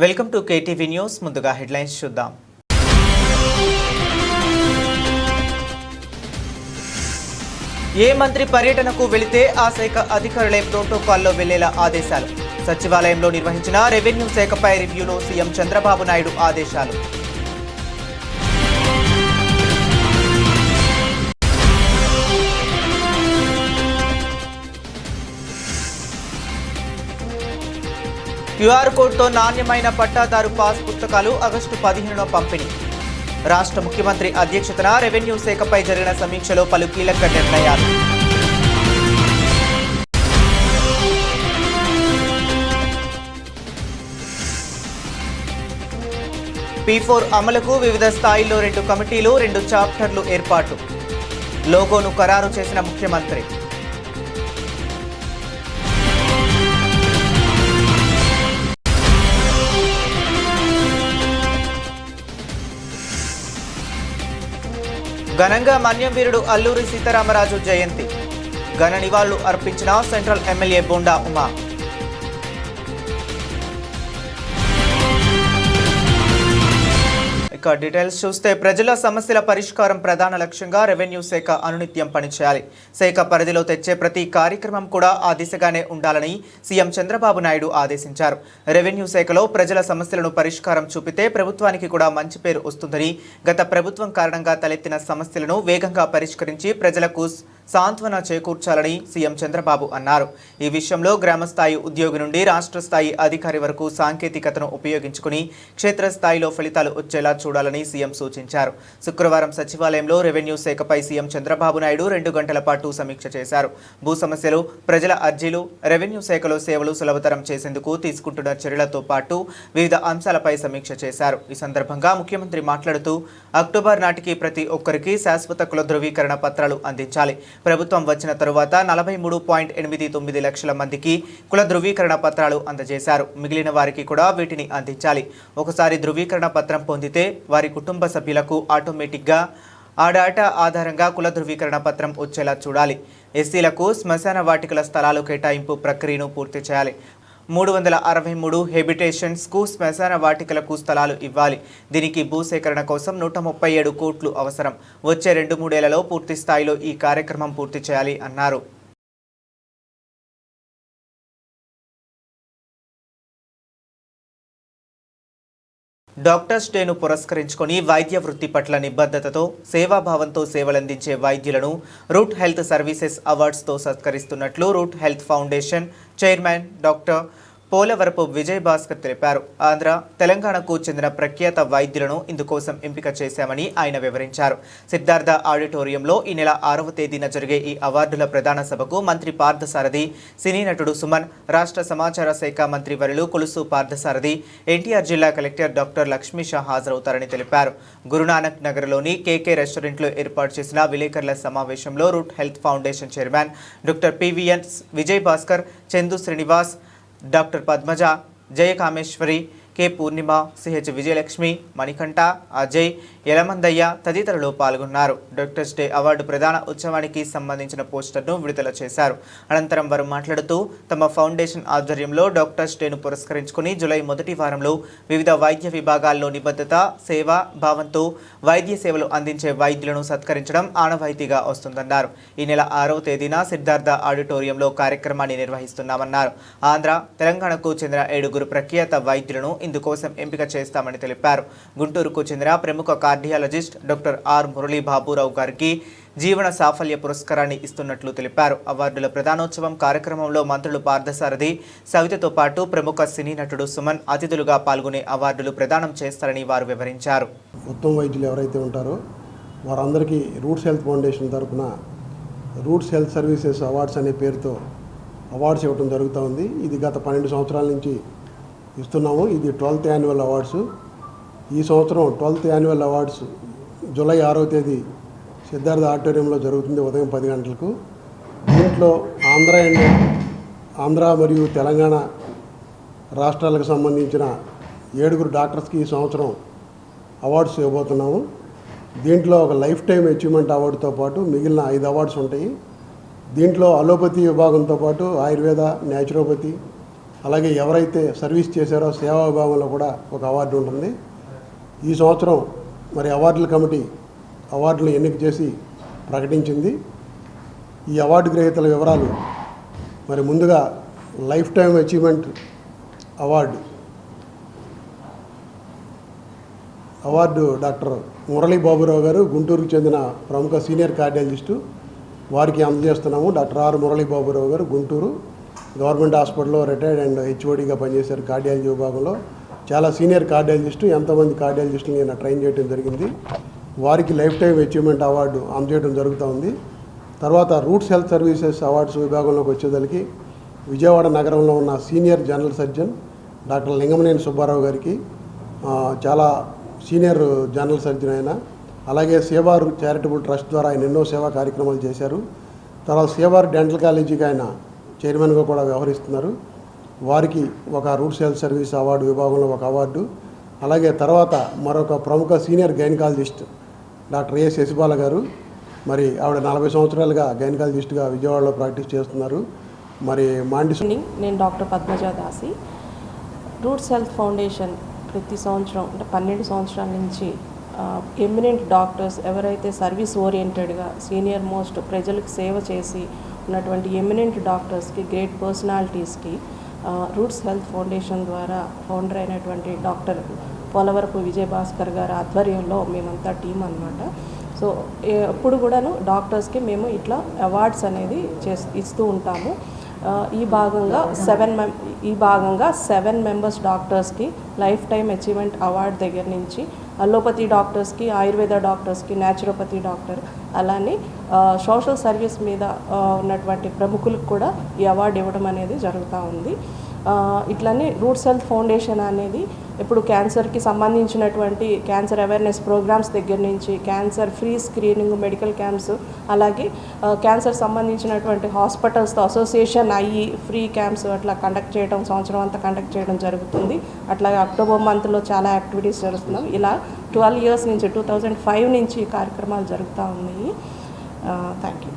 Welcome to KTV news. ముందుగా headlines చూద్దాం. ఏ మంత్రి పర్యటనకు వెళితే ఆ శాఖ అధికారులే ప్రోటోకాల్లో వెళ్ళేలా ఆదేశాలు. సచివాలయంలో నిర్వహించిన రెవెన్యూ శాఖపై రివ్యూలో సీఎం చంద్రబాబు నాయుడు ఆదేశాలు. క్యూఆర్ కోడ్తో నాణ్యమైన పట్టాదారు పాస్ పుస్తకాలు ఆగస్టు పదిహేనున పంపిణీ. రాష్ట్ర ముఖ్యమంత్రి అధ్యక్షతన రెవెన్యూ శాఖపై జరిగిన సమీక్షలో పలు కీలక నిర్ణయాలు. పీ ఫోర్ అమలుకు వివిధ స్థాయిల్లో రెండు కమిటీలు రెండు చాప్టర్లు ఏర్పాటు. లోగోను ఖరారు చేసిన ముఖ్యమంత్రి. ఘనంగా మన్యం వీరుడు అల్లూరి సీతారామరాజు జయంతి. ఘన నివాళులు అర్పించిన సెంట్రల్ ఎమ్మెల్యే బొండా ఉమా. ఇక డీటెయిల్స్ చూస్తే ప్రజల సమస్యల పరిష్కారం ప్రధాన లక్ష్యంగా రెవెన్యూ శాఖ అనునిత్యం పనిచేయాలి. శాఖ పరిధిలో తెచ్చే ప్రతి కార్యక్రమం కూడా ఆ దిశగానే ఉండాలని సీఎం చంద్రబాబు నాయుడు ఆదేశించారు. రెవెన్యూ శాఖలో ప్రజల సమస్యలను పరిష్కారం చూపితే ప్రభుత్వానికి కూడా మంచి పేరు వస్తుందని గత ప్రభుత్వం కారణంగా తలెత్తిన సమస్యలను వేగంగా పరిష్కరించి ప్రజలకు సాంత్వన చేకూర్చాలని సీఎం చంద్రబాబు అన్నారు. ఈ విషయంలో గ్రామస్థాయి ఉద్యోగి నుండి రాష్ట్ర స్థాయి అధికారి వరకు సాంకేతికతను ఉపయోగించుకుని క్షేత్రస్థాయిలో ఫలితాలు వచ్చేలా చూడాలని సీఎం సూచించారు. శుక్రవారం సచివాలయంలో రెవెన్యూ శాఖపై సీఎం చంద్రబాబు నాయుడు రెండు గంటల పాటు సమీక్ష చేశారు. భూ సమస్యలు ప్రజల అర్జీలు రెవెన్యూ శాఖలో సేవలు సులభతరం చేసేందుకు తీసుకుంటున్న చర్యలతో పాటు వివిధ అంశాలపై సమీక్ష చేశారు. ఈ సందర్భంగా ముఖ్యమంత్రి మాట్లాడుతూ అక్టోబర్ నాటికి ప్రతి ఒక్కరికి శాశ్వత కుల ధృవీకరణ పత్రాలు అందించాలి. ప్రభుత్వం వచ్చిన తరువాత నలభై మూడు పాయింట్ ఎనిమిది తొమ్మిది లక్షల మందికి కుల ధృవీకరణ పత్రాలు అందజేశారు. మిగిలిన వారికి కూడా వీటిని అందించాలి. ఒకసారి ధృవీకరణ పత్రం పొందితే వారి కుటుంబ సభ్యులకు ఆటోమేటిక్గా ఆ డేటా ఆధారంగా కుల ధృవీకరణ పత్రం వచ్చేలా చూడాలి. ఎస్సీలకు శ్మశాన వాటికల స్థలాలు కేటాయింపు ప్రక్రియను పూర్తి చేయాలి. మూడు వందల అరవై మూడు హెబిటేషన్స్కు శ్మశాన వాటికలకు స్థలాలు ఇవ్వాలి. దీనికి భూసేకరణ కోసం నూట ముప్పై ఏడు కోట్లు అవసరం. వచ్చే రెండు మూడేళ్ళలో పూర్తి స్థాయిలో ఈ కార్యక్రమం పూర్తి చేయాలి అన్నారు. డాక్టర్స్ డేను పురస్కరించుకొని వైద్య వృత్తి పట్ల నిబద్ధతతో సేవాభావంతో సేవలందించే వైద్యులను రూట్ హెల్త్ సర్వీసెస్ అవార్డ్స్తో సత్కరిస్తున్నట్లు root health foundation chairman doctor Polavarapu Vijay Bhaskar తెలిపారు. ఆంధ్ర తెలంగాణకు చెందిన ప్రఖ్యాత వైద్యులను ఇందుకోసం ఎంపిక చేశామని ఆయన వివరించారు. సిద్ధార్థ ఆడిటోరియంలో ఈ నెల ఆరవ తేదీన జరిగే ఈ అవార్డుల ప్రధాన సభకు మంత్రి పార్థసారథి సినీ నటుడు సుమన్ రాష్ట్ర సమాచార శాఖ మంత్రి వరులు కొలుసు పార్థసారథి ఎన్టీఆర్ జిల్లా కలెక్టర్ డాక్టర్ లక్ష్మీ షా హాజరవుతారని తెలిపారు. గురునానక్ నగర్లోని కేకే రెస్టారెంట్లో ఏర్పాటు చేసిన విలేకరుల సమావేశంలో root health foundation chairman doctor PVN Vijay Bhaskar Chandu Srinivas doctor Padmaja Jayakameswari K Purnima CH Vijayalakshmi Manikanta Ajay Yalamandaiah తదితరులు పాల్గొన్నారు. డాక్టర్స్ డే అవార్డు ప్రధాన ఉత్సవానికి సంబంధించిన పోస్టర్ను విడుదల చేశారు. అనంతరం వారు మాట్లాడుతూ తమ ఫౌండేషన్ ఆధ్వర్యంలో డాక్టర్స్ డేను పురస్కరించుకుని జూలై మొదటి వారంలో వివిధ వైద్య విభాగాల్లో నిబద్ధత సేవ భావంతో వైద్య సేవలు అందించే వైద్యులను సత్కరించడం ఆనవాయితీగా వస్తుందన్నారు. ఈ నెల ఆరవ తేదీన సిద్ధార్థ ఆడిటోరియంలో కార్యక్రమాన్ని నిర్వహిస్తున్నామన్నారు. ఆంధ్ర తెలంగాణకు చెందిన ఏడుగురు ప్రఖ్యాత వైద్యులను ఇందుకోసం ఎంపిక చేస్తామని తెలిపారు. గుంటూరుకు చెందిన ప్రముఖ cardiologist doctor R Murali Baburao గారికి జీవన సాఫల్య పురస్కారాన్ని ఇస్తున్నట్లు తెలిపారు. అవార్డుల ప్రధానోత్సవం కార్యక్రమంలో మంత్రులు పార్థసారథి సవితతో పాటు ప్రముఖ సినీ నటుడు సుమన్ అతిథులుగా పాల్గొనే అవార్డులు ప్రదానం చేస్తారని వారు వివరించారు. ఉత్తమ వైద్యులు ఎవరైతే ఉంటారో వారందరికీ రూట్స్ హెల్త్ ఫౌండేషన్ తరఫున రూట్స్ హెల్త్ సర్వీసెస్ అవార్డ్స్ అనే పేరుతో అవార్డ్స్ ఇవ్వడం జరుగుతూ ఉంది. ఇది గత పన్నెండు సంవత్సరాల నుంచి ఇస్తున్నాము. ఇది ట్వెల్త్ యాన్యువల్ అవార్డ్స్. ఈ సంవత్సరం ట్వెల్త్ యాన్యువల్ అవార్డ్స్ జూలై ఆరో తేదీ సిద్ధార్థ ఆడిటోరియంలో జరుగుతుంది ఉదయం పది గంటలకు. దీంట్లో ఆంధ్ర అండ్ ఆంధ్ర మరియు తెలంగాణ రాష్ట్రాలకు సంబంధించిన ఏడుగురు డాక్టర్స్కి ఈ సంవత్సరం అవార్డ్స్ ఇవ్వబోతున్నాము. దీంట్లో ఒక లైఫ్ టైం అచీవ్మెంట్ అవార్డుతో పాటు మిగిలిన ఐదు అవార్డ్స్ ఉంటాయి. దీంట్లో అలోపతి విభాగంతో పాటు ఆయుర్వేద న్యాచురోపతి అలాగే ఎవరైతే సర్వీస్ చేశారో సేవా విభాగంలో కూడా ఒక అవార్డు ఉంటుంది. ఈ సంవత్సరం మరి అవార్డుల కమిటీ అవార్డులు ఎన్నిక చేసి ప్రకటించింది. ఈ అవార్డు గ్రహీతల వివరాలు మరి ముందుగా life time achievement award award doctor Murali Baburao garu గుంటూరుకు చెందిన ప్రముఖ సీనియర్ కార్డియాలజిస్టు. వారికి అందజేస్తున్నాము. Doctor R Murali Baburao garu Guntur. Government హాస్పిటల్లో రిటైర్డ్ అండ్ హెచ్ఓడిగా పనిచేశారు కార్డియాలజీ విభాగంలో. చాలా సీనియర్ కార్డియాలజిస్టు ఎంతమంది కార్డియాలజిస్టులు నేను ట్రైన్ చేయడం జరిగింది. వారికి లైఫ్ టైం అచీవ్మెంట్ అవార్డు అందజేయడం జరుగుతూ ఉంది. తర్వాత రూట్స్ హెల్త్ సర్వీసెస్ అవార్డ్స్ విభాగంలోకి వచ్చేదానికి విజయవాడ నగరంలో ఉన్న senior general surgeon doctor Lingamaneni Subbarao గారికి చాలా సీనియర్ జనరల్ సర్జన్ ఆయన అలాగే సేవార్ చారిటబుల్ ట్రస్ట్ ద్వారా ఆయన ఎన్నో సేవా కార్యక్రమాలు చేశారు. తర్వాత సేవార్ డెంటల్ కాలేజీకి ఆయన చైర్మన్గా కూడా వ్యవహరిస్తున్నారు. వారికి ఒక రూట్ హెల్త్ సర్వీస్ అవార్డు విభాగంలో ఒక అవార్డు. అలాగే తర్వాత మరొక ప్రముఖ senior gynaecologist doctor A Sasibala garu. మరి ఆవిడ నలభై సంవత్సరాలుగా గైనకాలజిస్ట్గా విజయవాడలో ప్రాక్టీస్ చేస్తున్నారు. మరి మాండి నేను doctor Padmaja Dasi. Roots health foundation ప్రతి సంవత్సరం అంటే పన్నెండు సంవత్సరాల నుంచి ఎమినెంట్ డాక్టర్స్ ఎవరైతే సర్వీస్ ఓరియంటెడ్గా సీనియర్ మోస్ట్ ప్రజలకు సేవ చేసి ఉన్నటువంటి ఎమినెంట్ డాక్టర్స్కి గ్రేట్ పర్సనాలిటీస్కి రూట్స్ హెల్త్ ఫౌండేషన్ ద్వారా ఫౌండర్ అయినటువంటి డాక్టర్ పోలవరపు విజయభాస్కర్ గారి ఆధ్వర్యంలో మేమంతా టీం అనమాట సో ఎప్పుడు కూడాను డాక్టర్స్కి మేము ఇట్లా అవార్డ్స్ అనేది చేస్ ఇస్తూ ఉంటాము. ఈ భాగంగా సెవెన్ మెం ఈ భాగంగా సెవెన్ మెంబర్స్ డాక్టర్స్కి లైఫ్ టైం అచీవ్మెంట్ అవార్డ్ దగ్గర నుంచి అలోపతి డాక్టర్స్కి ఆయుర్వేద డాక్టర్స్కి న్యాచురోపతి డాక్టర్ అలానే సోషల్ సర్వీస్ మీద ఉన్నటువంటి ప్రముఖులకు కూడా ఈ అవార్డు ఇవ్వడం అనేది జరుగుతూ ఉంది. ఇట్లనే రూట్స్ హెల్త్ ఫౌండేషన్ అనేది ఇప్పుడు క్యాన్సర్కి సంబంధించినటువంటి క్యాన్సర్ అవేర్నెస్ ప్రోగ్రామ్స్ దగ్గర నుంచి cancer free screening medical camps అలాగే క్యాన్సర్ సంబంధించినటువంటి హాస్పిటల్స్తో అసోసియేషన్ అయ్యి ఫ్రీ క్యాంప్స్ అట్లా కండక్ట్ చేయడం సంవత్సరం అంతా కండక్ట్ చేయడం జరుగుతుంది. అట్లాగే అక్టోబర్ మంత్లో చాలా యాక్టివిటీస్ జరుగుతున్నాం ఇలా ట్వెల్వ్ ఇయర్స్ నుంచి టూ థౌజండ్ ఫైవ్ నుంచి కార్యక్రమాలు జరుగుతూ ఉన్నాయి. థ్యాంక్ యూ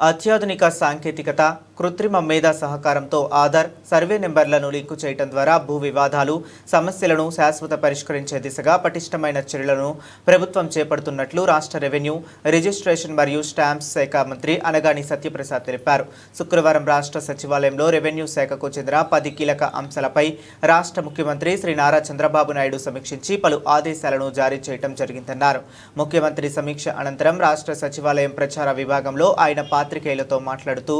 అత్యాధునిక సాంకేతికత కృత్రిమ మేధా సహకారంతో ఆధార్ సర్వే నెంబర్లను లింకు చేయడం ద్వారా భూ వివాదాలు సమస్యలను శాశ్వత పరిష్కరించే దిశగా పటిష్టమైన చర్యలను ప్రభుత్వం చేపడుతున్నట్లు రాష్ట్ర రెవెన్యూ రిజిస్ట్రేషన్ మరియు స్టాంప్స్ శాఖ మంత్రి అనగాని సత్యప్రసాద్ తెలిపారు. శుక్రవారం రాష్ట్ర సచివాలయంలో రెవెన్యూ శాఖకు చెందిన పది కీలక అంశాలపై రాష్ట్ర ముఖ్యమంత్రి శ్రీ నారా చంద్రబాబు నాయుడు సమీక్షించి పలు ఆదేశాలను జారీ చేయడం జరిగిందన్నారు. ముఖ్యమంత్రి సమీక్ష అనంతరం రాష్ట్ర సచివాలయం ప్రచార విభాగంలో ఆయన పాత్రికేయులతో మాట్లాడుతూ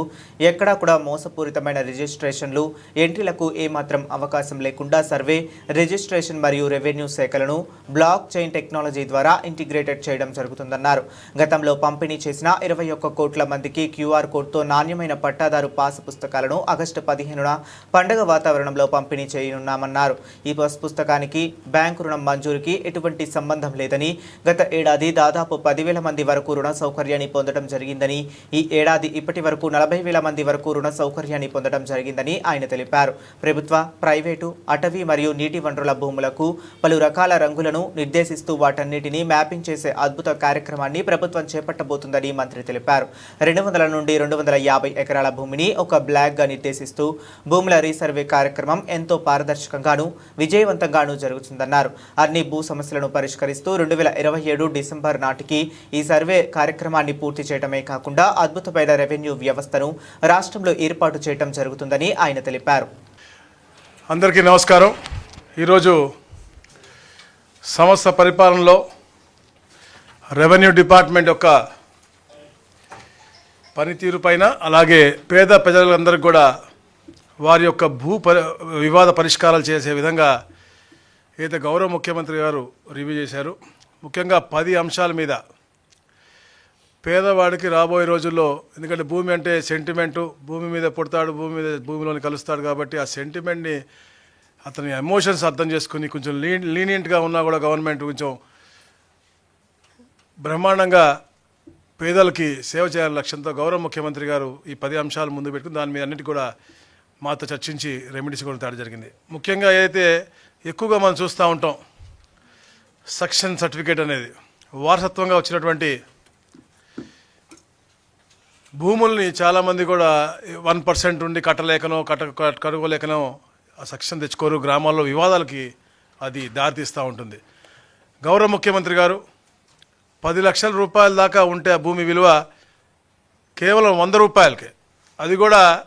ఎక్కడ కూడా మోసపూరితమైన రిజిస్ట్రేషన్లు ఎంట్రీలకు ఏమాత్రం అవకాశం లేకుండా సర్వే రిజిస్ట్రేషన్ మరియు రెవెన్యూ శాఖలను బ్లాక్ చైన్ టెక్నాలజీ ద్వారా ఇంటిగ్రేటెడ్ చేయడం జరుగుతుందన్నారు. గతంలో పంపిణీ చేసిన ఇరవై ఒక్క కోట్ల మందికి క్యూఆర్ కోడ్తో నాణ్యమైన పట్టాదారు పాస్ పుస్తకాలను ఆగస్టు పదిహేనున పండగ వాతావరణంలో పంపిణీ చేయనున్నామన్నారు. ఈ పాస్ పుస్తకానికి బ్యాంకు రుణం మంజూరుకి ఎటువంటి సంబంధం లేదని గత ఏడాది దాదాపు పదివేల మంది వరకు రుణ సౌకర్యాన్ని పొందడం జరిగిందని ఈ ఏడాది ఇప్పటి వరకు నలభై వేల మంది వరకు రుణ సౌకర్యాన్ని పొందడం జరిగిందని ఆయన తెలిపారు. ప్రభుత్వ ప్రైవేటు అటవీ మరియు నీటి వనరుల భూములకు పలు రకాల రంగులను నిర్దేశిస్తూ వాటన్నిటిని మ్యాపింగ్ చేసే అద్భుత కార్యక్రమాన్ని ప్రభుత్వం చేపట్టబోతుందని మంత్రి తెలిపారు. రెండు వందల నుండి రెండు వందల యాభై ఎకరాల భూమిని ఒక బ్లాక్గా నిర్దేశిస్తూ భూముల రీసర్వే కార్యక్రమం ఎంతో పారదర్శకంగాను విజయవంతంగాను జరుగుతుందన్నారు. అన్ని భూ సమస్యలను పరిష్కరిస్తూ రెండు వేల ఇరవై ఏడు డిసెంబర్ నాటికి ఈ సర్వే కార్యక్రమాన్ని పూర్తి చేయడమే కాకుండా అద్భుతమైన రెవెన్యూ వ్యవస్థను రాష్ట్రంలో ఏర్పాటు చేయడం జరుగుతుందని ఆయన తెలిపారు. అందరికీ నమస్కారం. ఈరోజు సంస్థ పరిపాలనలో రెవెన్యూ డిపార్ట్మెంట్ యొక్క పనితీరు పైన అలాగే పేద ప్రజలందరికీ కూడా వారి యొక్క భూ పరి వివాద పరిష్కారాలు చేసే విధంగా ఏదైతే గౌరవ ముఖ్యమంత్రి గారు రివ్యూ చేశారు. ముఖ్యంగా పది అంశాల మీద పేదవాడికి రాబోయే రోజుల్లో ఎందుకంటే భూమి అంటే సెంటిమెంటు భూమి మీద పుడతాడు భూమి మీద భూమిలోని కలుస్తాడు కాబట్టి ఆ సెంటిమెంట్ని అతని ఎమోషన్స్ అర్థం చేసుకుని కొంచెం లీ లీనియంట్గా ఉన్నా కూడా గవర్నమెంట్ కొంచెం బ్రహ్మాండంగా పేదలకి సేవ చేయాలని లక్ష్యంతో గౌరవ ముఖ్యమంత్రి గారు ఈ పది అంశాలు ముందు పెట్టుకుని దాని మీద అన్నిటి కూడా మాతో చర్చించి రెమెడీస్ కూడా తేడా జరిగింది. ముఖ్యంగా ఏదైతే ఎక్కువగా మనం చూస్తూ ఉంటాం సక్షన్ సర్టిఫికేట్ అనేది వారసత్వంగా వచ్చినటువంటి భూముల్ని చాలామంది కూడా వన్ పర్సెంట్ ఉండి కట్టలేకనో కట్ట కట్- కట్టుకోలేకనో ఆ సక్షన్ తెచ్చుకోరు. గ్రామాల్లో వివాదాలకి అది దారితీస్తూ ఉంటుంది. గౌరవ ముఖ్యమంత్రి గారు పది లక్షల రూపాయల దాకా ఉంటే ఆ భూమి విలువ కేవలం వంద రూపాయలకే. అది కూడా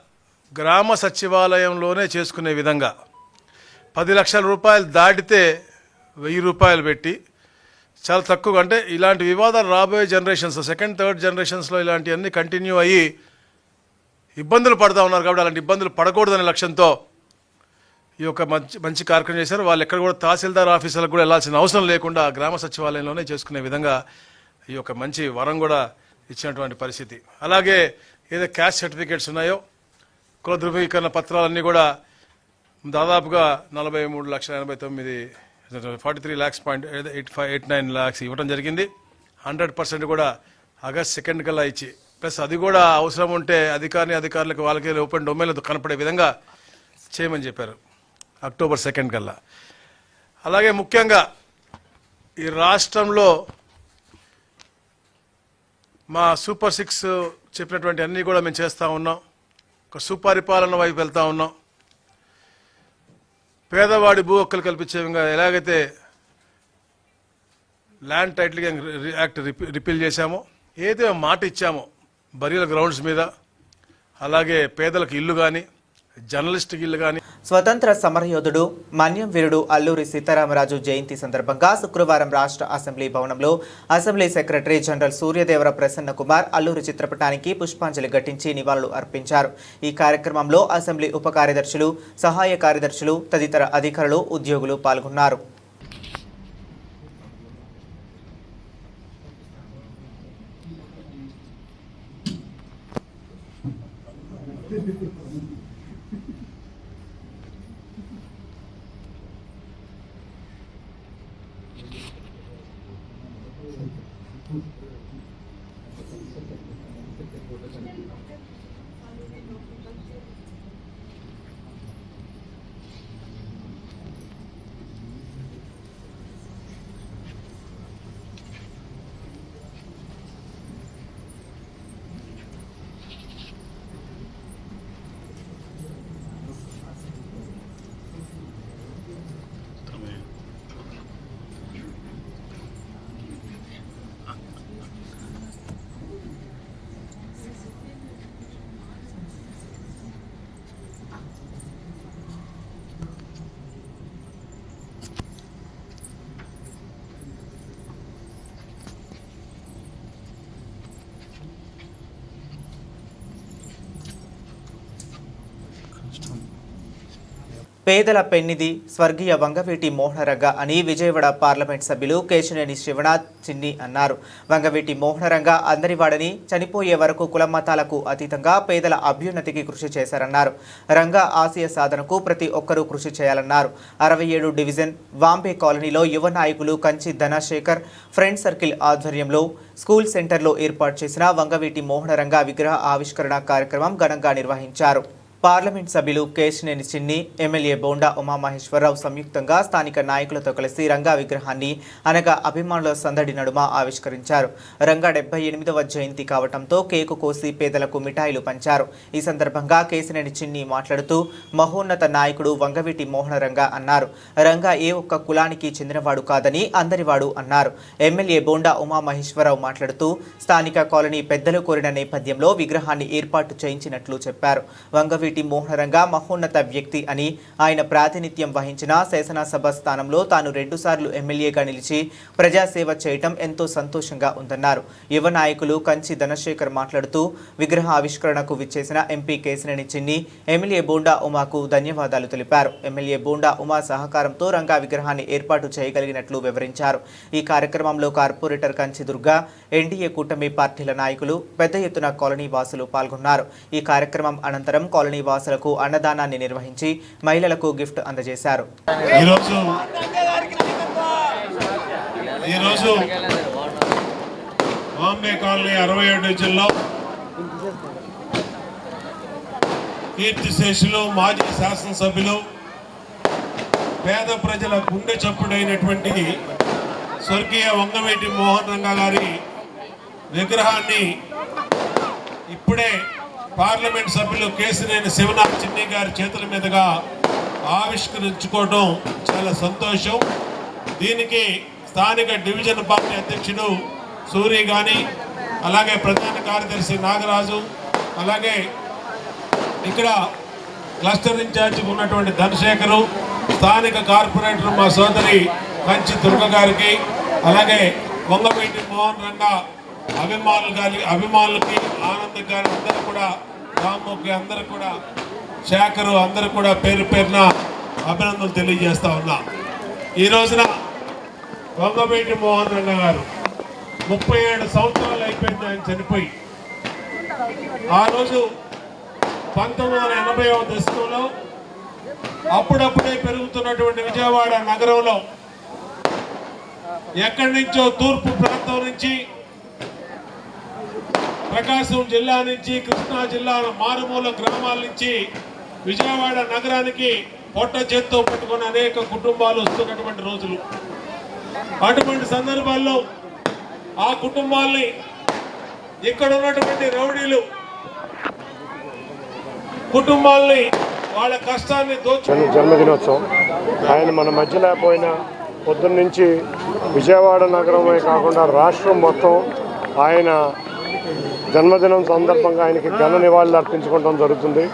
గ్రామ సచివాలయంలోనే చేసుకునే విధంగా. పది లక్షల రూపాయలు దాటితే వెయ్యి రూపాయలు పెట్టి చాలా తక్కువ అంటే ఇలాంటి వివాదాలు రాబోయే జనరేషన్స్ సెకండ్ థర్డ్ జనరేషన్స్లో ఇలాంటివన్నీ కంటిన్యూ అయ్యి ఇబ్బందులు పడతా ఉన్నారు కాబట్టి అలాంటి ఇబ్బందులు పడకూడదనే లక్ష్యంతో ఈ యొక్క మంచి మంచి కార్యక్రమం చేశారు. వాళ్ళు ఎక్కడ కూడా తహసీల్దార్ ఆఫీసులకు కూడా వెళ్ళాల్సిన అవసరం లేకుండా గ్రామ సచివాలయంలోనే చేసుకునే విధంగా ఈ యొక్క మంచి వరం కూడా ఇచ్చినటువంటి పరిస్థితి. అలాగే ఏదో క్యాస్ట్ సర్టిఫికేట్స్ ఉన్నాయో కుల ధృవీకరణ పత్రాలన్నీ కూడా దాదాపుగా నలభై మూడు లక్షల ఎనభై తొమ్మిది forty three lakhs point eight five eight nine lakhs ఇవ్వడం జరిగింది. హండ్రెడ్ పర్సెంట్ కూడా ఆగస్ట్ సెకండ్ కల్లా ఇచ్చి ప్లస్ అది కూడా అవసరం ఉంటే అధికారిని అధికారులకు వాళ్ళకి ఓపెన్ డొమైన్లో కనపడే విధంగా చేయమని చెప్పారు. అక్టోబర్ సెకండ్ కల్లా. అలాగే ముఖ్యంగా ఈ రాష్ట్రంలో మా సూపర్ సిక్స్ చెప్పినటువంటి అన్నీ కూడా మేము చేస్తూ ఉన్నాం. ఒక సుపరిపాలన వైపు వెళ్తూ ఉన్నాం. పేదవాడి భూ హక్కులు కల్పించే విధంగా ఎలాగైతే ల్యాండ్ టైటిల్ యాక్ట్ రిపీల్ చేశామో ఏదైతే మాట ఇచ్చామో బరియల గ్రౌండ్స్ మీద అలాగే పేదలకు ఇల్లు కానీ జర్నలిస్ట్కి ఇల్లు కానీ స్వతంత్ర సమరయోధుడు మన్యం వీరుడు అల్లూరి సీతారామరాజు జయంతి సందర్భంగా శుక్రవారం రాష్ట్ర అసెంబ్లీ భవనంలో assembly secretary general Suryadevara Prasanna Kumar Alluri చిత్రపటానికి పుష్పాంజలి ఘటించి నివాళులు అర్పించారు. ఈ కార్యక్రమంలో అసెంబ్లీ ఉప కార్యదర్శులు సహాయ కార్యదర్శులు తదితర అధికారులు ఉద్యోగులు పాల్గొన్నారు. Mm-hmm. పేదల పెన్నిది స్వర్గీయ వంగవీటి మోహనరంగ అని విజయవాడ పార్లమెంట్ సభ్యులు కేశినేని శివనాథ్ చిన్ని అన్నారు. వంగవీటి మోహనరంగ అందరివాడని చనిపోయే వరకు కులమతాలకు అతీతంగా పేదల అభ్యున్నతికి కృషి చేశారన్నారు. రంగ ఆశయ సాధనకు ప్రతి ఒక్కరూ కృషి చేయాలన్నారు. అరవై ఏడు డివిజన్ వాంబే కాలనీలో యువ నాయకులు కంచి ధనశేఖర్ ఫ్రెండ్ సర్కిల్ ఆధ్వర్యంలో స్కూల్ సెంటర్లో ఏర్పాటు చేసిన వంగవీటి మోహనరంగ విగ్రహ ఆవిష్కరణ కార్యక్రమం ఘనంగా నిర్వహించారు. పార్లమెంట్ సభ్యులు కేశినేని చిన్ని ఎమ్మెల్యే బోండా ఉమామహేశ్వరరావు సంయుక్తంగా స్థానిక నాయకులతో కలిసి రంగా విగ్రహాన్ని అనగా అభిమానుల సందడి నడుమ ఆవిష్కరించారు. రంగా డెబ్బై ఎనిమిదవ జయంతి కావడంతో కేకు కోసి పేదలకు మిఠాయిలు పంచారు. ఈ సందర్భంగా కేశినేని చిన్ని మాట్లాడుతూ మహోన్నత నాయకుడు వంగవీటి మోహన రంగా అన్నారు. రంగా ఏ ఒక్క కులానికి చెందినవాడు కాదని అందరివాడు అన్నారు. ఎమ్మెల్యే బోండా ఉమామహేశ్వరరావు మాట్లాడుతూ స్థానిక కాలనీ పెద్దలు కోరిన నేపథ్యంలో విగ్రహాన్ని ఏర్పాటు చేయించినట్లు చెప్పారు. వంగవీటి మోహనరంగా మహోన్నత వ్యక్తి అని ఆయన ప్రాతినిధ్యం వహించిన శాసనసభ స్థానంలో తాను రెండుసార్లు ఎమ్మెల్యేగా నిలిచి ప్రజాసేవ చేయటం ఎంతో సంతోషంగా ఉందన్నారు. యువ నాయకులు కంచి ధనశేఖర్ మాట్లాడుతూ విగ్రహ ఆవిష్కరణకు విచ్చేసిన ఎంపీ కేసినేని చిన్ని ఎమ్మెల్యే బోండా ఉమాకు ధన్యవాదాలు తెలిపారు. ఎమ్మెల్యే బోండా ఉమా సహకారంతో రంగా విగ్రహాన్ని ఏర్పాటు చేయగలిగినట్లు వివరించారు. ఈ కార్యక్రమంలో కార్పొరేటర్ కంచి దుర్గా ఎన్డీఏ కూటమి పార్టీల నాయకులు పెద్ద ఎత్తున కాలనీ వాసులు పాల్గొన్నారు. ఈ కార్యక్రమం అనంతరం కాలనీ వాసులకు అన్నదానాన్ని నిర్వహించి మహిళలకు గిఫ్ట్ అందజేశారు. ఈరోజు బాంబే కాలనీ అరవై ఏడు కీర్తిశేషులు మాజీ శాసనసభ్యులు పేద ప్రజల గుండె చప్పుడైనటువంటి స్వర్గీయ వంగవేటి మోహన్ రంగా గారి విగ్రహాన్ని ఇప్పుడే పార్లమెంట్ సభ్యులు కేసినేని శివనాథ్ చిన్ని గారి చేతుల మీదుగా ఆవిష్కరించుకోవడం చాలా సంతోషం. దీనికి స్థానిక డివిజన్ పార్టీ అధ్యక్షుడు సూరి గాని అలాగే ప్రధాన కార్యదర్శి నాగరాజు అలాగే ఇక్కడ క్లస్టర్ ఇన్ఛార్జ్ ఉన్నటువంటి ధనశేఖరు స్థానిక కార్పొరేటర్ మా సోదరి కంచి దుర్గ గారికి అలాగే వంగవీటి మోహన్ రంగ అభిమానులు కానీ అభిమానులకి ఆనంద్ గారి అందరూ కూడా రామ్మోకి అందరు కూడా శేఖరు అందరూ కూడా పేరు పేరున అభినందనలు తెలియజేస్తా ఉన్నా. ఈ రోజున వంగవీటి మోహన్ రెడ్డి గారు ముప్పై ఏడు సంవత్సరాలు అయిపోయింది ఆయన చనిపోయి. ఆ రోజు పంతొమ్మిది వందల ఎనభైవ దశకంలో అప్పుడప్పుడే పెరుగుతున్నటువంటి విజయవాడ నగరంలో ఎక్కడి నుంచో తూర్పు ప్రాంతం నుంచి ప్రకాశం జిల్లా నుంచి కృష్ణా జిల్లా మారుమూల గ్రామాల నుంచి విజయవాడ నగరానికి పొట్ట చేత్తో పట్టుకుని అనేక కుటుంబాలు వస్తున్నటువంటి రోజులు. అటువంటి సందర్భాల్లో ఆ కుటుంబాల్ని ఇక్కడ ఉన్నటువంటి రౌడీలు కుటుంబాల్ని వాళ్ళ కష్టాన్ని దోచు జన్మదినోత్సవం. ఆయన మన మధ్య లేకపోయినా పొద్దున్న నుంచి విజయవాడ నగరమే కాకుండా రాష్ట్రం మొత్తం ఆయన జన్మదినం సందర్భంగా ఆయనకి ఘన నివాళులు అర్పించుకోవడం జరుగుతుంది.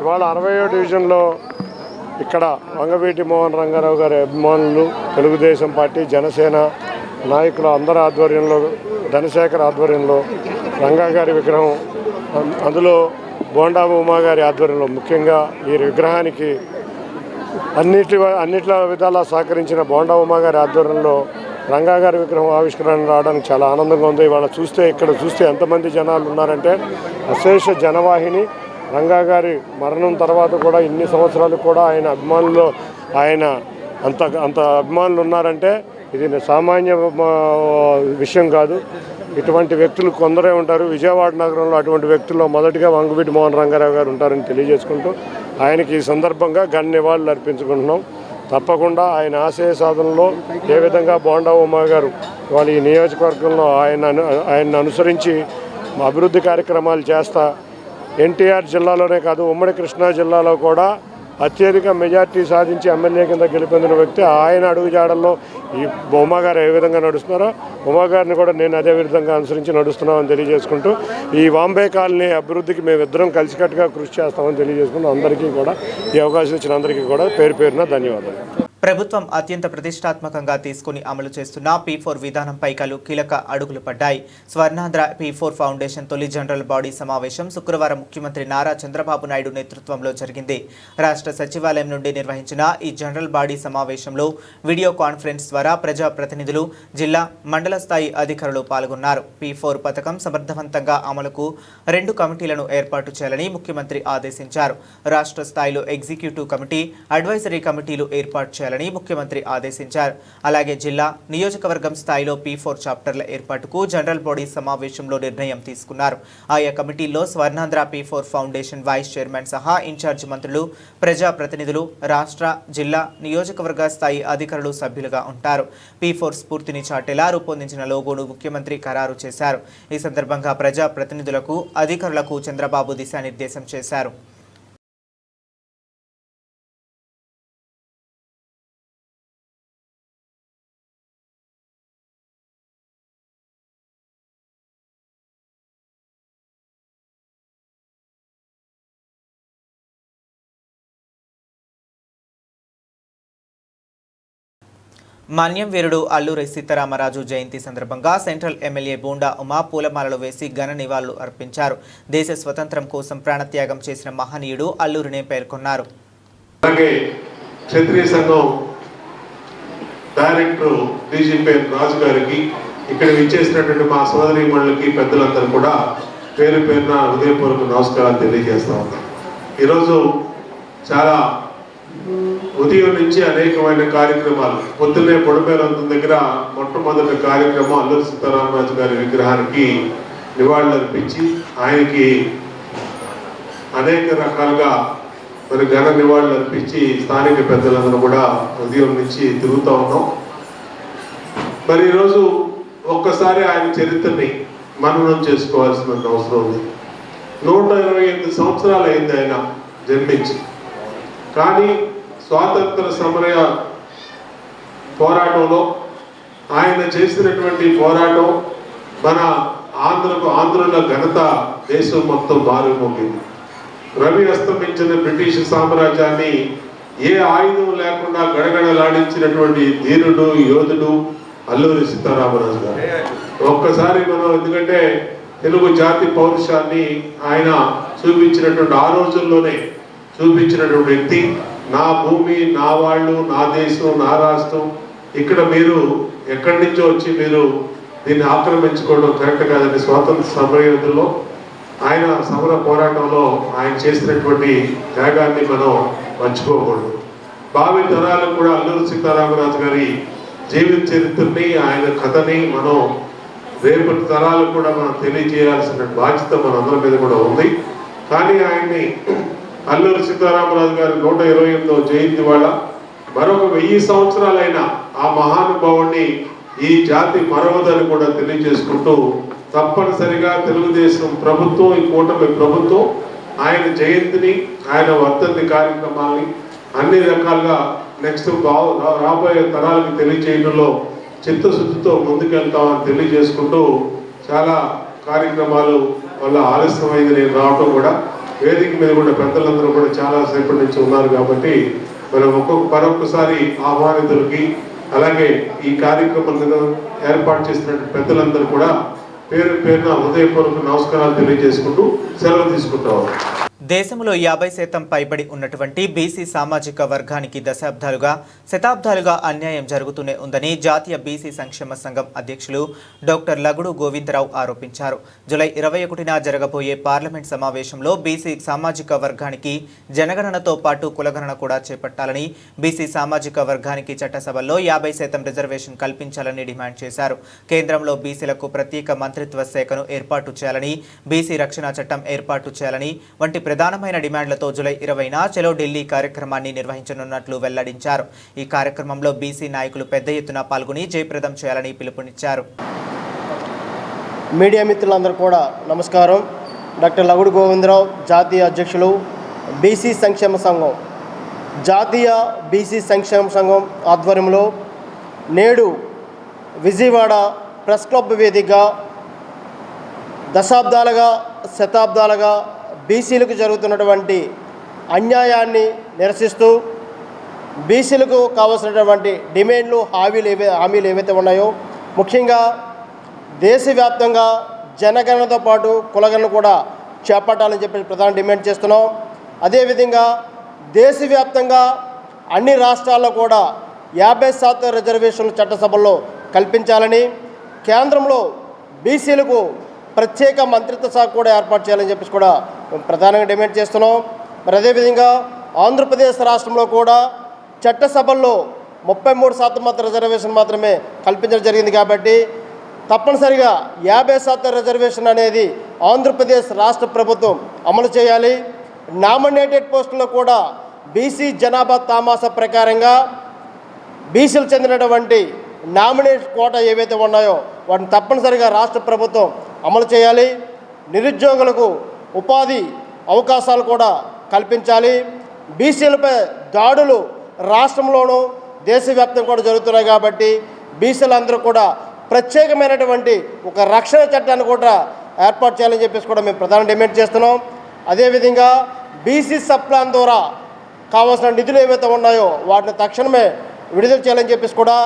ఇవాళ అరవయో డివిజన్లో ఇక్కడ వంగవీటి మోహన్ రంగారావు గారి అభిమానులు తెలుగుదేశం పార్టీ జనసేన నాయకుల అందరి ఆధ్వర్యంలో ధనశేఖర్ ఆధ్వర్యంలో రంగా గారి విగ్రహం అందులో బోండా ఉమా గారి ఆధ్వర్యంలో ముఖ్యంగా ఈ విగ్రహానికి అన్నిటి అన్నిట్ల విధాలా సహకరించిన బోండా ఉమా గారి ఆధ్వర్యంలో రంగా గారి విగ్రహం ఆవిష్కరణ రావడానికి చాలా ఆనందంగా ఉంది. ఇవాళ చూస్తే ఇక్కడ చూస్తే ఎంతమంది జనాలు ఉన్నారంటే అశేష జనవాహిని రంగా గారి మరణం తర్వాత కూడా ఇన్ని సంవత్సరాలు కూడా ఆయన అభిమానులు ఆయన అంత అంత అభిమానులు ఉన్నారంటే ఇది సామాన్య విషయం కాదు. ఇటువంటి వ్యక్తులు కొందరే ఉంటారు. విజయవాడ నగరంలో అటువంటి వ్యక్తుల్లో మొదటిగా వంగవీటి మోహన్ రంగారావు గారు ఉంటారని తెలియజేసుకుంటూ ఆయనకి ఈ సందర్భంగా ఘన నివాళులు అర్పించుకుంటున్నాం. తప్పకుండా ఆయన ఆశయ సాధనలో ఏ విధంగా బోండా ఉమా గారు వాళ్ళ ఈ నియోజకవర్గంలో ఆయన ఆయన్ని అనుసరించి అభివృద్ధి కార్యక్రమాలు చేస్తా ఎన్టీఆర్ జిల్లాలోనే కాదు ఉమ్మడి కృష్ణా జిల్లాలో కూడా అత్యధిక మెజార్టీ సాధించి ఎమ్మెల్యే కింద గెలిపొందిన వ్యక్తి ఆయన అడుగుజాడల్లో ఈ ఉమా గారు ఏ విధంగా నడుస్తున్నారో ఉమా గారిని కూడా నేను అదే విధంగా అనుసరించి నడుస్తున్నామని తెలియజేసుకుంటూ ఈ వాంబే కాలనీ అభివృద్ధికి మేమిద్దరం కలిసికట్టుగా కృషి చేస్తామని తెలియజేసుకుంటూ అందరికీ కూడా ఈ అవకాశం ఇచ్చిన అందరికీ కూడా పేరు పేరున ధన్యవాదాలు. ప్రభుత్వం అత్యంత ప్రతిష్టాత్మకంగా తీసుకుని అమలు చేస్తున్న పీ ఫోర్ విధానంపై కలు కీలక అడుగులు పడ్డాయి. స్వర్ణాంధ్ర పీ ఫోర్ ఫౌండేషన్ తొలి జనరల్ బాడీ సమావేశం శుక్రవారం ముఖ్యమంత్రి నారా చంద్రబాబు నాయుడు నేతృత్వంలో జరిగింది. రాష్ట్ర సచివాలయం నుండి నిర్వహించిన ఈ జనరల్ బాడీ సమావేశంలో వీడియో కాన్ఫరెన్స్ ద్వారా ప్రజా ప్రతినిధులు జిల్లా మండల స్థాయి అధికారులు పాల్గొన్నారు. పీ ఫోర్ పథకం సమర్థవంతంగా అమలుకు రెండు కమిటీలను ఏర్పాటు చేయాలని ముఖ్యమంత్రి ఆదేశించారు. రాష్ట్ర స్థాయిలో ఎగ్జిక్యూటివ్ కమిటీ అడ్వైజరీ కమిటీలు ఏర్పాటు చేయాలి చేయాలని ముఖ్యమంత్రి ఆదేశించారు. అలాగే జిల్లా నియోజకవర్గం స్థాయిలో పీ ఫోర్ చాప్టర్ల ఏర్పాటుకు జనరల్ బాడీ సమావేశంలో నిర్ణయం తీసుకున్నారు. ఆయా కమిటీల్లో Swarnandhra P four foundation vice chairman సహా ఇన్ఛార్జ్ మంత్రులు ప్రజా ప్రతినిధులు రాష్ట్ర జిల్లా నియోజకవర్గ స్థాయి అధికారులు సభ్యులుగా ఉంటారు. పీ ఫోర్ స్ఫూర్తిని చాటేలా రూపొందించిన లోగోను ముఖ్యమంత్రి ఖరారు చేశారు. ఈ సందర్భంగా ప్రజా ప్రతినిధులకు అధికారులకు చంద్రబాబు దిశానిర్దేశం చేశారు. మాన్యం వీరుడు అల్లూరి సీతారామరాజు జయంతి సందర్భంగా సెంట్రల్ ఎమ్మెల్యే బోండా ఉమా పూలమాలలు వేసి ఘన నివాళులు అర్పించారు. దేశ స్వతంత్రం కోసం ప్రాణత్యాగం చేసిన మహనీయుడు అల్లూరినే పేర్కొన్నారు. అలాగే డైరెక్టర్ డీజీపీ రాజు గారికి ఇక్కడ విచ్చేసినటువంటి మా సోదరి మండలికి పెద్దలందరూ కూడా పేరు పేరున హృదయపూర్వక నమస్కారాలు తెలియజేస్తా ఉన్నాం. ఈరోజు చాలా ఉదయం నుంచి అనేకమైన కార్యక్రమాలు. పొద్దున్నే పొడపేరంతం దగ్గర మొట్టమొదటి కార్యక్రమం అల్లూరి సీతారామరాజు గారి విగ్రహానికి నివాళులు అర్పించి ఆయనకి అనేక రకాలుగా మరి ఘన నివాళులు అర్పించి స్థానిక పెద్దలందరూ కూడా ఉదయం నుంచి తిరుగుతూ ఉన్నాం. మరి ఈరోజు ఒక్కసారి ఆయన చరిత్రని మననం చేసుకోవాల్సిన అవసరం ఉంది. నూట ఇరవై ఎనిమిది సంవత్సరాలు అయింది ఆయన జన్మించి. కానీ స్వాతంత్ర సమర పోరాటంలో ఆయన చేసినటువంటి పోరాటం మన ఆంధ్రకు ఆంధ్రుల ఘనత దేశం మొత్తం బారిపోయింది రవి అస్తమించిన బ్రిటిష్ సామ్రాజ్యాన్ని ఏ ఆయుధం లేకుండా గడగడలాడించినటువంటి ధీరుడు యోధుడు అల్లూరి సీతారామరాజు గారు. ఒక్కసారి మనం ఎందుకంటే తెలుగు జాతి పౌరుషాన్ని ఆయన చూపించినటువంటి ఆ రోజుల్లోనే చూపించినటువంటి వ్యక్తి నా భూమి నా వాళ్ళు నా దేశం నా రాష్ట్రం. ఇక్కడ మీరు ఎక్కడి నుంచో వచ్చి మీరు దీన్ని ఆక్రమించుకోవడం కరెక్ట్ కాదండి. స్వాతంత్ర సమరయోధుల్లో ఆయన సమర పోరాటంలో ఆయన చేసినటువంటి త్యాగాన్ని మనం మర్చిపోకూడదు. భావి తరాలు కూడా అల్లూరు సీతారామరాజు గారి జీవిత చరిత్రని ఆయన కథని మనం రేపటి తరాలకు కూడా మనం తెలియజేయాల్సిన బాధ్యత మనందరి మీద కూడా ఉంది. కానీ ఆయన్ని అల్లూరు సీతారామరాజు గారి నూట ఇరవై ఎనిమిదవ జయంతి వాళ్ళ మరొక వెయ్యి సంవత్సరాలైన ఆ మహానుభావుణ్ణి ఈ జాతి మరవదని కూడా తెలియజేసుకుంటూ తప్పనిసరిగా తెలుగుదేశం ప్రభుత్వం ఈ కూటమి ప్రభుత్వం ఆయన జయంతిని ఆయన వర్ధంతి కార్యక్రమాల్ని అన్ని రకాలుగా నెక్స్ట్ రాబోయే తరాలకు తెలియజేయడంలో చిత్తశుద్ధితో ముందుకెళ్తామని తెలియజేసుకుంటూ చాలా కార్యక్రమాలు వల్ల ఆలస్యమైంది నేను రావటం కూడా. వేదిక మీద కూడా పెద్దలందరూ కూడా చాలా సేపటి నుంచి ఉన్నారు కాబట్టి మనం ఒక్కొక్క మరొకసారి ఆహ్వానితులకి అలాగే ఈ కార్యక్రమం ఏర్పాటు చేసినటువంటి పెద్దలందరూ కూడా పేరు పేరున హృదయపూర్వక నమస్కారాలు తెలియజేసుకుంటూ సెలవు తీసుకుంటాం. దేశంలో యాభై శాతం పైబడి ఉన్నటువంటి బీసీ సామాజిక వర్గానికి దశాబ్దాలుగా శతాబ్దాలుగా అన్యాయం జరుగుతూనే ఉందని జాతీయ బీసీ సంక్షేమ సంఘం అధ్యక్షులు డాక్టర్ లగుడు గోవిందరావు ఆరోపించారు. జూలై ఇరవై ఒకటిన జరగబోయే పార్లమెంట్ సమావేశంలో బీసీ సామాజిక వర్గానికి జనగణనతో పాటు కులగణన కూడా చేపట్టాలని బీసీ సామాజిక వర్గానికి చట్టసభలో యాభై శాతం రిజర్వేషన్ కల్పించాలని డిమాండ్ చేశారు. కేంద్రంలో బీసీలకు ప్రత్యేక మంత్రిత్వ శాఖను ఏర్పాటు చేయాలని బీసీ రక్షణ చట్టం ఏర్పాటు చేయాలని వంటి ప్రధానమైన డిమాండ్లతో జూలై ఇరవైన చలో ఢిల్లీ కార్యక్రమాన్ని నిర్వహించనున్నట్లు వెల్లడించారు. ఈ కార్యక్రమంలో బీసీ నాయకులు పెద్ద ఎత్తున పాల్గొని జయప్రదం చేయాలని పిలుపునిచ్చారు. మీడియా మిత్రులందరూ కూడా నమస్కారం. డాక్టర్ లగుడు గోవిందరావు జాతీయ అధ్యక్షులు బీసీ సంక్షేమ సంఘం జాతీయ బీసీ సంక్షేమ సంఘం ఆధ్వర్యంలో నేడు విజయవాడ ప్రెస్ క్లబ్ వేదికగా దశాబ్దాలుగా శతాబ్దాలుగా బీసీలకు జరుగుతున్నటువంటి అన్యాయాన్ని నిరసిస్తూ బీసీలకు కావాల్సినటువంటి డిమాండ్లు హామీలు ఏవై హామీలు ఏవైతే ఉన్నాయో ముఖ్యంగా దేశవ్యాప్తంగా జనగణనతో పాటు కులగణన కూడా చేపట్టాలని చెప్పి ప్రధాన డిమాండ్ చేస్తున్నాం. అదేవిధంగా దేశవ్యాప్తంగా అన్ని రాష్ట్రాల్లో కూడా యాభై శాతం రిజర్వేషన్లు చట్టసభల్లో కల్పించాలని కేంద్రంలో బీసీలకు ప్రత్యేక మంత్రిత్వ శాఖ కూడా ఏర్పాటు చేయాలని చెప్పేసి కూడా ప్రధానంగా డిమాండ్ చేస్తున్నాం. మరి అదేవిధంగా ఆంధ్రప్రదేశ్ రాష్ట్రంలో కూడా చట్టసభల్లో ముప్పై మూడు శాతం మాత్రం రిజర్వేషన్ మాత్రమే కల్పించడం జరిగింది కాబట్టి తప్పనిసరిగా యాభై శాతం రిజర్వేషన్ అనేది ఆంధ్రప్రదేశ్ రాష్ట్ర ప్రభుత్వం అమలు చేయాలి. నామినేటెడ్ పోస్టుల్లో కూడా బీసీ జనాభా తామాసా ప్రకారంగా బీసీలు చెందినటువంటి నామినేట్ కోట ఏవైతే ఉన్నాయో వాటిని తప్పనిసరిగా రాష్ట్ర ప్రభుత్వం అమలు చేయాలి. నిరుద్యోగులకు ఉపాధి అవకాశాలు కూడా కల్పించాలి. బీసీలపై దాడులు రాష్ట్రంలోనూ దేశవ్యాప్తంగా కూడా జరుగుతున్నాయి కాబట్టి బీసీలందరూ కూడా ప్రత్యేకమైనటువంటి ఒక రక్షణ చట్టాన్ని కూడా ఏర్పాటు చేయాలని చెప్పేసి కూడా మేము ప్రధాన డిమాండ్ చేస్తున్నాం. అదేవిధంగా బీసీ సబ్ ప్లాన్ ద్వారా కావాల్సిన నిధులు ఏవైతే ఉన్నాయో వాటిని తక్షణమే విడుదల చేయాలని చెప్పేసి కూడా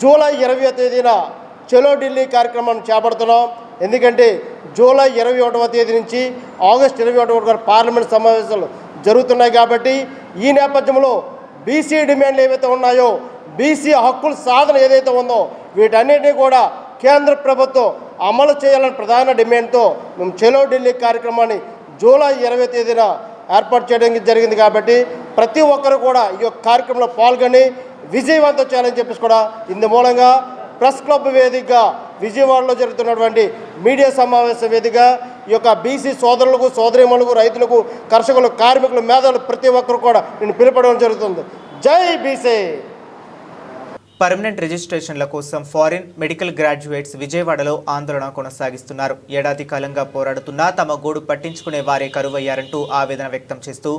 జూలై ఇరవై తేదీన చలో ఢిల్లీ కార్యక్రమం చేపడుతున్నాం. ఎందుకంటే జూలై ఇరవై ఒకటవ తేదీ నుంచి ఆగస్టు ఇరవై ఒకటవ వరకు పార్లమెంట్ సమావేశాలు జరుగుతున్నాయి కాబట్టి ఈ నేపథ్యంలో బీసీ డిమాండ్లు ఏవైతే ఉన్నాయో బీసీ హక్కుల సాధన ఏదైతే ఉందో వీటన్నిటినీ కూడా కేంద్ర ప్రభుత్వం అమలు చేయాలని ప్రధాన డిమాండ్తో మేము చలో ఢిల్లీ కార్యక్రమాన్ని జూలై ఇరవై తేదీన ఏర్పాటు చేయడం జరిగింది కాబట్టి ప్రతి ఒక్కరు కూడా ఈ యొక్క కార్యక్రమంలో పాల్గొని విజయవంతం చేయాలని చెప్పేసి కూడా ఇందు మూలంగా ప్రెస్ క్లబ్ వేదికగా విజయవాడలో జరుగుతున్నటువంటి మీడియా సమావేశ వేదిక ఈ యొక్క బీసీ సోదరులకు సోదరిమణులకు రైతులకు కర్షకులు కార్మికులు మేధావులు ప్రతి ఒక్కరు కూడా నేను పిలుపడం జరుగుతుంది. జై బీసీ! పర్మనెంట్ రిజిస్ట్రేషన్ల కోసం ఫారిన్ మెడికల్ గ్రాడ్యుయేట్స్ విజయవాడలో ఆందోళన కొనసాగిస్తున్నారు. ఏడాది కాలంగా పోరాడుతున్నా తమ గోడు పట్టించుకునే వారే కరువయ్యారంటూ ఆవేదన వ్యక్తం చేస్తూ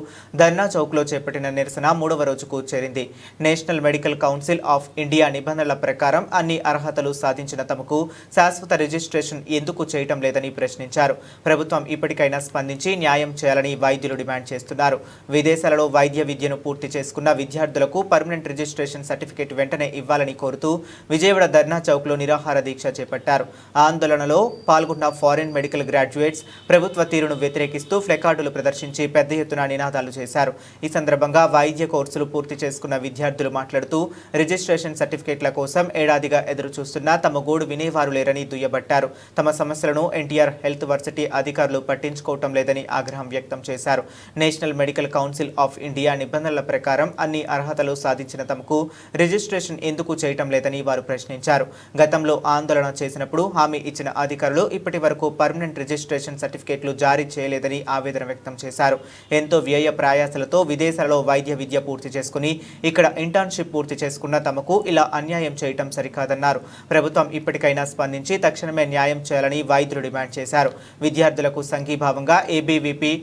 ధర్నా చౌక్లో చేపట్టిన నిరసన మూడవ రోజుకు చేరింది. National medical council of India నిబంధనల ప్రకారం అన్ని అర్హతలు సాధించిన తమకు శాశ్వత రిజిస్ట్రేషన్ ఎందుకు చేయటం లేదని ప్రశ్నించారు. ప్రభుత్వం ఇప్పటికైనా స్పందించి న్యాయం చేయాలని వైద్యులు డిమాండ్ చేస్తున్నారు. విదేశాలలో వైద్య విద్యను పూర్తి చేసుకున్న విద్యార్థులకు పర్మనెంట్ రిజిస్ట్రేషన్ సర్టిఫికేట్ వెంటనే ఇవ్వాలని కోరుతూ విజయవాడ ధర్నా చౌక్లో నిరాహార దీక్ష చేపట్టారు. ఆందోళనలో పాల్గొన్న ఫారిన్ మెడికల్ గ్రాడ్యుయేట్స్ ప్రభుత్వ తీరును వ్యతిరేకిస్తూ ఫ్లెకార్డులు ప్రదర్శించి పెద్ద ఎత్తున నినాదాలు చేశారు. ఈ సందర్భంగా వైద్య కోర్సులు పూర్తి చేసుకున్న విద్యార్థులు మాట్లాడుతూ రిజిస్ట్రేషన్ సర్టిఫికేట్ల కోసం ఏడాదిగా ఎదురు చూస్తున్నా తమ గోడు వినేవారు లేరని దుయ్యబట్టారు. తమ సమస్యలను ఎన్టీఆర్ హెల్త్ వర్సిటీ అధికారులు పట్టించుకోవటం లేదని ఆగ్రహం వ్యక్తం చేశారు. National medical council of India నిబంధనల ప్రకారం అన్ని అర్హతలు సాధించిన తమకు రిజిస్ట్రేషన్ ఎందుకు చేయటం లేదని వారు ప్రశ్నించారు. గతంలో ఆందోళన చేసినప్పుడు హామీ ఇచ్చిన అధికారులు ఇప్పటి వరకు పర్మనెంట్ రిజిస్ట్రేషన్ సర్టిఫికేట్లు జారీ చేయలేదని ఆవేదన వ్యక్తం చేశారు. ఎంతో వ్యయ ప్రయాసలతో విదేశాలలో వైద్య విద్య పూర్తి చేసుకుని ఇక్కడ ఇంటర్న్షిప్ పూర్తి చేసుకున్న తమకు ఇలా అన్యాయం చేయటం సరికాదన్నారు. ప్రభుత్వం ఇప్పటికైనా స్పందించి తక్షణమే న్యాయం చేయాలని వైద్యులు డిమాండ్ చేశారు. విద్యార్థులకు సంఘీభావంగా ఏబీవీపీ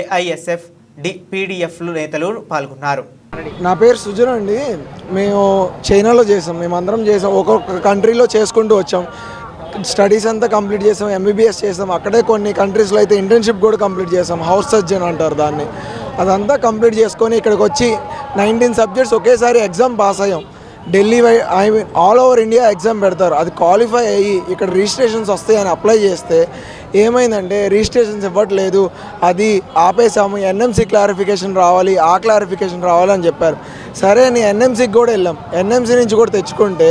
ఏఐఎస్ఎఫ్ డి నేతలు పాల్గొన్నారు. నా పేరు సుజన్ అండి. మేము చైనాలో చేసాం. మేమందరం చేసాం. ఒక్కొక్క కంట్రీలో చేసుకుంటూ వచ్చాం. స్టడీస్ అంతా కంప్లీట్ చేసాం. ఎంబీబీఎస్ చేసాం. అక్కడే కొన్ని కంట్రీస్లో అయితే ఇంటర్న్షిప్ కూడా కంప్లీట్ చేసాం. హౌస్ సర్జన్ అంటారు దాన్ని. అదంతా కంప్లీట్ చేసుకొని ఇక్కడికి వచ్చి నైన్టీన్ సబ్జెక్ట్స్ ఒకేసారి ఎగ్జామ్ పాస్ అయ్యాం. Delhi why I mean all over India exam పెడతారు. అది క్వాలిఫై అయ్యి ఇక్కడ రిజిస్ట్రేషన్స్ వస్తాయని అప్లై చేస్తే ఏమైందంటే రిజిస్ట్రేషన్స్ ఇవ్వట్లేదు. అది ఆపేసాము ఎన్ఎంసీ క్లారిఫికేషన్ రావాలి ఆ క్లారిఫికేషన్ రావాలి అని చెప్పారు. సరే అని ఎన్ఎంసీకి కూడా వెళ్ళాం. ఎన్ఎంసీ నుంచి కూడా తెచ్చుకుంటే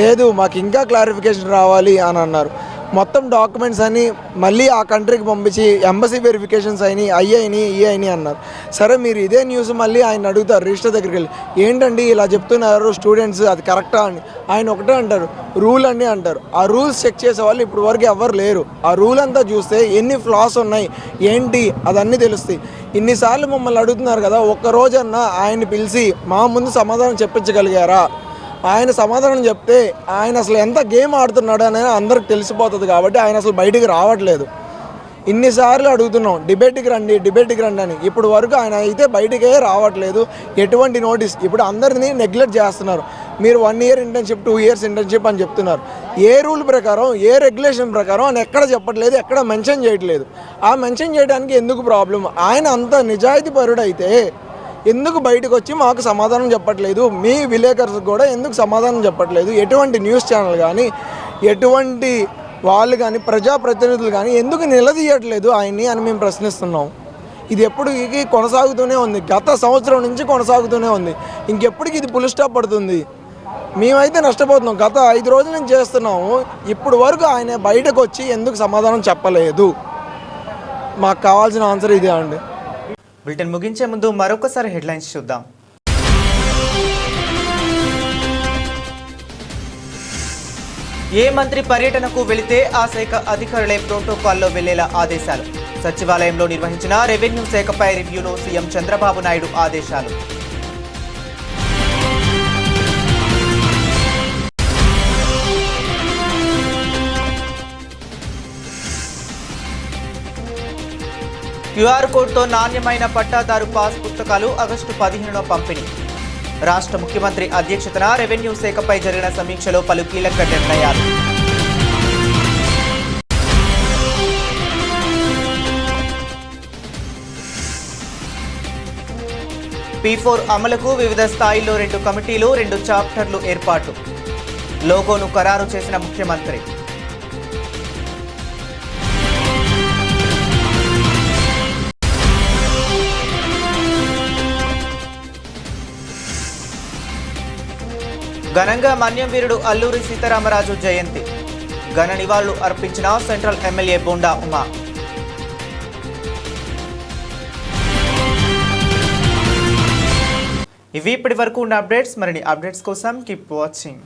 లేదు మాకు ఇంకా క్లారిఫికేషన్ రావాలి అని అన్నారు. మొత్తం డాక్యుమెంట్స్ అని మళ్ళీ ఆ కంట్రీకి పంపించి ఎంబసీ వెరిఫికేషన్స్ అయినాయి అయ్యాయిని ఈ అయినాయి అన్నారు. సరే మీరు ఇదే న్యూస్ మళ్ళీ ఆయన అడుగుతారు రిజిస్టర్ దగ్గరికి వెళ్ళి. ఏంటండి ఇలా చెప్తున్నారు స్టూడెంట్స్ అది కరెక్టా అని. ఆయన ఒకటే అంటారు రూల్ అని అంటారు. ఆ రూల్స్ చెక్ చేసే వాళ్ళు ఇప్పుడు వరకు ఎవరు లేరు. ఆ రూల్ అంతా చూస్తే ఎన్ని ఫ్లాస్ ఉన్నాయి ఏంటి అదన్నీ తెలుస్తాయి. ఇన్నిసార్లు మమ్మల్ని అడుగుతున్నారు కదా ఒక్క రోజన్నా ఆయన్ని పిలిచి మా ముందు సమాధానం చెప్పించగలిగారా? ఆయన సమాధానం చెప్తే ఆయన అసలు ఎంత గేమ్ ఆడుతున్నాడు అనేది అందరికి తెలిసిపోతుంది కాబట్టి ఆయన అసలు బయటికి రావట్లేదు. ఇన్నిసార్లు అడుగుతున్నాం డిబేట్కి రండి డిబేట్కి రండి అని. ఇప్పుడు వరకు ఆయన అయితే బయటికే రావట్లేదు. ఎటువంటి నోటీస్? ఇప్పుడు అందరినీ నెగ్లెక్ట్ చేస్తున్నారు. మీరు one year internship two years internship అని చెప్తున్నారు. ఏ రూల్ ప్రకారం ఏ రెగ్యులేషన్ ప్రకారం అని ఎక్కడ చెప్పట్లేదు ఎక్కడ మెన్షన్ చేయట్లేదు. ఆ మెన్షన్ చేయడానికి ఎందుకు ప్రాబ్లం ఆయన అంత నిజాయితీ పరుడైతే ఎందుకు బయటకు వచ్చి మాకు సమాధానం చెప్పట్లేదు? మీ విలేకరులకు కూడా ఎందుకు సమాధానం చెప్పట్లేదు? ఎటువంటి న్యూస్ ఛానల్ కానీ ఎటువంటి వాళ్ళు కానీ ప్రజాప్రతినిధులు కానీ ఎందుకు నిలదీయట్లేదు ఆయన్ని అని మేము ప్రశ్నిస్తున్నాం. ఇది ఎప్పటికీ కొనసాగుతూనే ఉంది. గత సంవత్సరం నుంచి కొనసాగుతూనే ఉంది. ఇంకెప్పటికి ఇది పుల్ స్టాప్ పడుతుంది. మేమైతే నష్టపోతున్నాం. గత ఐదు రోజుల నుంచి చేస్తున్నాము. ఇప్పుడు వరకు ఆయన బయటకు వచ్చి ఎందుకు సమాధానం చెప్పలేదు? మాకు కావాల్సిన ఆన్సర్ ఇదే అండి. బులెటిన్ ముగించే ముందు మరొకసారి హెడ్లైన్స్ చూద్దాం. ఏ మంత్రి పర్యటనకు వెళితే ఆ శాఖ అధికారులే ప్రోటోకాల్లో వెళ్ళేలా ఆదేశాలు. సచివాలయంలో నిర్వహించిన రెవెన్యూ శాఖపై రివ్యూలో సీఎం చంద్రబాబు నాయుడు ఆదేశాలు. క్యూఆర్ కోడ్తో నాణ్యమైన పట్టాదారు పాస్ పుస్తకాలు ఆగస్టు పదిహేనున పంపిణీ. రాష్ట్ర ముఖ్యమంత్రి అధ్యక్షతన రెవెన్యూ శాఖపై జరిగిన సమీక్షలో పలు కీలక నిర్ణయాలు. పీ ఫోర్ అమలుకు వివిధ స్థాయిల్లో రెండు కమిటీలు రెండు చాప్టర్లు ఏర్పాటు. లోగోను ఖరారు చేసిన ముఖ్యమంత్రి. ఘనంగా మన్యం వీరుడు అల్లూరి సీతారామరాజు జయంతి. ఘన నివాళులు అర్పించిన సెంట్రల్ ఎమ్మెల్యే బొండా ఉమా. ఇవి ఇప్పటి వరకు ఉన్న అప్డేట్స్. మరిన్ని అప్డేట్స్ కోసం కీప్ వాచింగ్